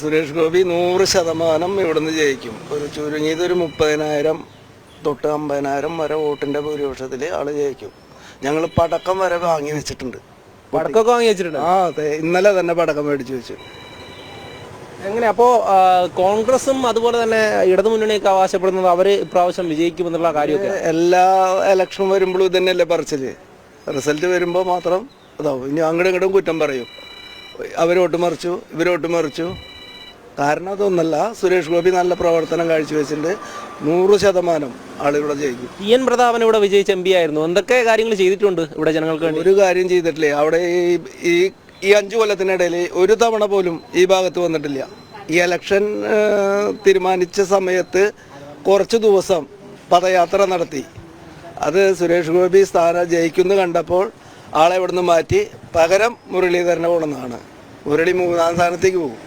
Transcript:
സുരേഷ് ഗോപി നൂറ് ശതമാനം ഇവിടുന്ന് ജയിക്കും. ഒരു ചുരുങ്ങിയത് ഒരു മുപ്പതിനായിരം തൊട്ട് അമ്പതിനായിരം വരെ വോട്ടിന്റെ ഭൂരിപക്ഷത്തിൽ ആൾ ജയിക്കും. ഞങ്ങൾ പടക്കം വരെ വാങ്ങി വെച്ചിട്ടുണ്ട്. പടക്കമൊക്കെ വാങ്ങി വെച്ചിട്ടുണ്ട്? ആ അതെ. ഇന്നലെ തന്നെ പടക്കം മേടിച്ചു വെച്ചു. എങ്ങനെ? അപ്പോ കോൺഗ്രസും അതുപോലെ തന്നെ ഇടതുമുന്നണിയൊക്കെ അവകാശപ്പെടുന്നത് അവർ ഇപ്രാവശ്യം വിജയിക്കുമെന്നുള്ള കാര്യമൊക്കെ? എല്ലാ ഇലക്ഷൻ വരുമ്പോഴും ഇതന്നെയല്ലേ പറച്ചിൽ? റിസൾട്ട് വരുമ്പോൾ മാത്രം അതാവും ഇനി അങ്ങോട്ടും ഇങ്ങോട്ടും കുറ്റം പറയും. അവരോട്ട് മറിച്ചു ഇവരോട്ട് മറിച്ചു. കാരണം അതൊന്നല്ല. സുരേഷ് ഗോപി നല്ല പ്രവർത്തനം കാഴ്ചവെച്ചിട്ടുണ്ട്. നൂറ് ശതമാനം ആളിവിടെ ജയിക്കും. ടി എൻ പ്രതാപൻ ഇവിടെ വിജയിച്ച എം പി ആയിരുന്നു. എന്തൊക്കെ കാര്യങ്ങൾ ചെയ്തിട്ടുണ്ട് ഇവിടെ ജനങ്ങൾക്ക് വേണ്ടി? ഒരു കാര്യം ചെയ്തിട്ടില്ലേ? അവിടെ ഈ ഈ ഈ അഞ്ചു കൊല്ലത്തിനിടയിൽ ഒരു തവണ പോലും ഈ ഭാഗത്ത് വന്നിട്ടില്ല. ഈ ഇലക്ഷൻ തീരുമാനിച്ച സമയത്ത് കുറച്ച് ദിവസം പദയാത്ര നടത്തി. അത് സുരേഷ് ഗോപി സ്ഥാനം ജയിക്കുന്നു കണ്ടപ്പോൾ ആളെ ഇവിടുന്ന് മാറ്റി. പകരം മുരളീധരനെ കൊണ്ടെന്നാണ് മുരളി മൂന്നാം സ്ഥാനത്തേക്ക് പോകും.